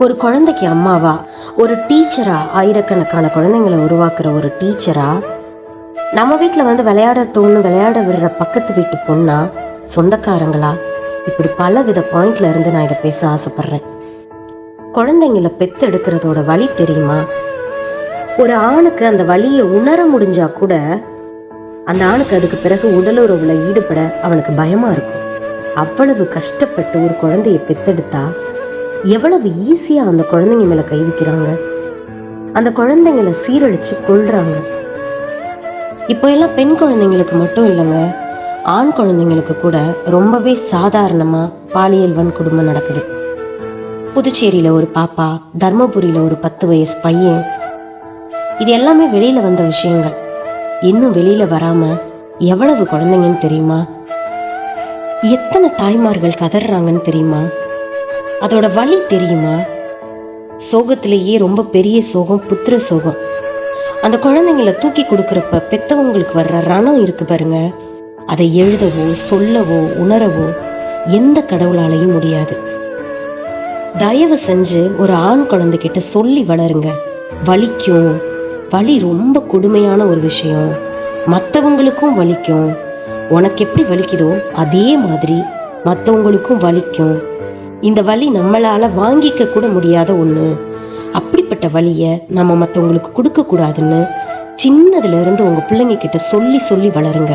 ஒரு குழந்தைக்கு அம்மாவா ஒரு டீச்சரா ஆயிரக்கணக்கான குழந்தைங்களை உருவாக்குற ஒரு டீச்சரா? நம்ம வீட்டில் வந்து விளையாடட்டும்னு விளையாட விடுற பக்கத்து வீட்டு பொண்ணா சொந்தக்காரங்களா? இப்படி பல வித பாயிண்ட்ல இருந்து நான் இதை பேச ஆசைப்படுறேன். குழந்தைங்கள பெத்து எடுக்கிறதோட வழி தெரியுமா? ஒரு ஆணுக்கு அந்த வழியை உணர முடிஞ்சா கூட அந்த ஆணுக்கு அதுக்கு பிறகு உடலுறவுல ஈடுபட அவனுக்கு பயமா இருக்கும். அவ்வளவு கஷ்டப்பட்டு ஒரு குழந்தைய பெத்தெடுத்தா எவ்வளவு ஈஸியாக அந்த குழந்தைங்க மேலே கை வைக்கிறாங்க? அந்த குழந்தைங்களை சீரழித்து கொள்கிறாங்க இப்போ எல்லாம் பெண் குழந்தைங்களுக்கு மட்டும் இல்லைங்க. ஆண் குழந்தைங்களுக்கு கூட ரொம்பவே சாதாரணமாக பாலியல் வன்கொடுமை நடக்குது. புதுச்சேரியில் ஒரு பாப்பா தர்மபுரியில் ஒரு பத்து வயசு பையன். இது எல்லாமே வெளியில் வந்த விஷயங்கள். இன்னும் வெளியில் வராமல் எவ்வளவு குழந்தைங்கன்னு தெரியுமா? எத்தனை தாய்மார்கள் கதறாங்கன்னு தெரியுமா? அதோட வலி தெரியுமா? சோகத்திலேயே ரொம்ப பெரிய சோகம் புத்திர சோகம். அந்த குழந்தைங்கள தூக்கி கொடுக்குறப்ப பெத்தவங்களுக்கு வர்ற ரணம் இருக்கு பாருங்க. அதை எழுதவோ சொல்லவோ உணரவோ எந்த கடவுளாலையும் முடியாது. தயவு செஞ்சு ஒரு ஆண் குழந்தைகிட்ட சொல்லி வளருங்க. வலிக்கும். வலி ரொம்ப கொடுமையான ஒரு விஷயம். மற்றவங்களுக்கும் வலிக்கும். உனக்கு எப்படி வலிக்குதோ அதே மாதிரி மற்றவங்களுக்கும் வலிக்கும். இந்த வலி நம்மளால் வாங்கிக்க கூட முடியாத ஒன்று அப்படிப்பட்ட வழியை நம்ம மற்றவங்களுக்கு கொடுக்கக்கூடாதுன்னு சின்னதுலேருந்து உங்கள் பிள்ளைங்க கிட்ட சொல்லி சொல்லி வளருங்க.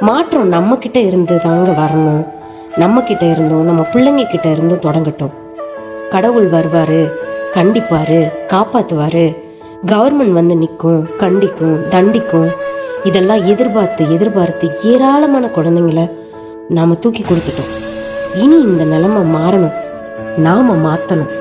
மாற்றம் நம்மக்கிட்ட இருந்து தாங்க வரணும். நம்மக்கிட்ட இருந்தும் நம்ம பிள்ளைங்க கிட்ட இருந்தும் தொடங்கட்டும். கடவுள் வருவார் கண்டிப்பார் காப்பாற்றுவார் கவர்மெண்ட் வந்து நிற்கும் கண்டிக்கும் தண்டிக்கும். இதெல்லாம் எதிர்பார்த்து எதிர்பார்த்து ஏராளமான குழந்தைங்கள நாம் தூக்கி கொடுத்துட்டோம். இனி இந்த நிலைமை மாறணும். நாம மாத்தணும்.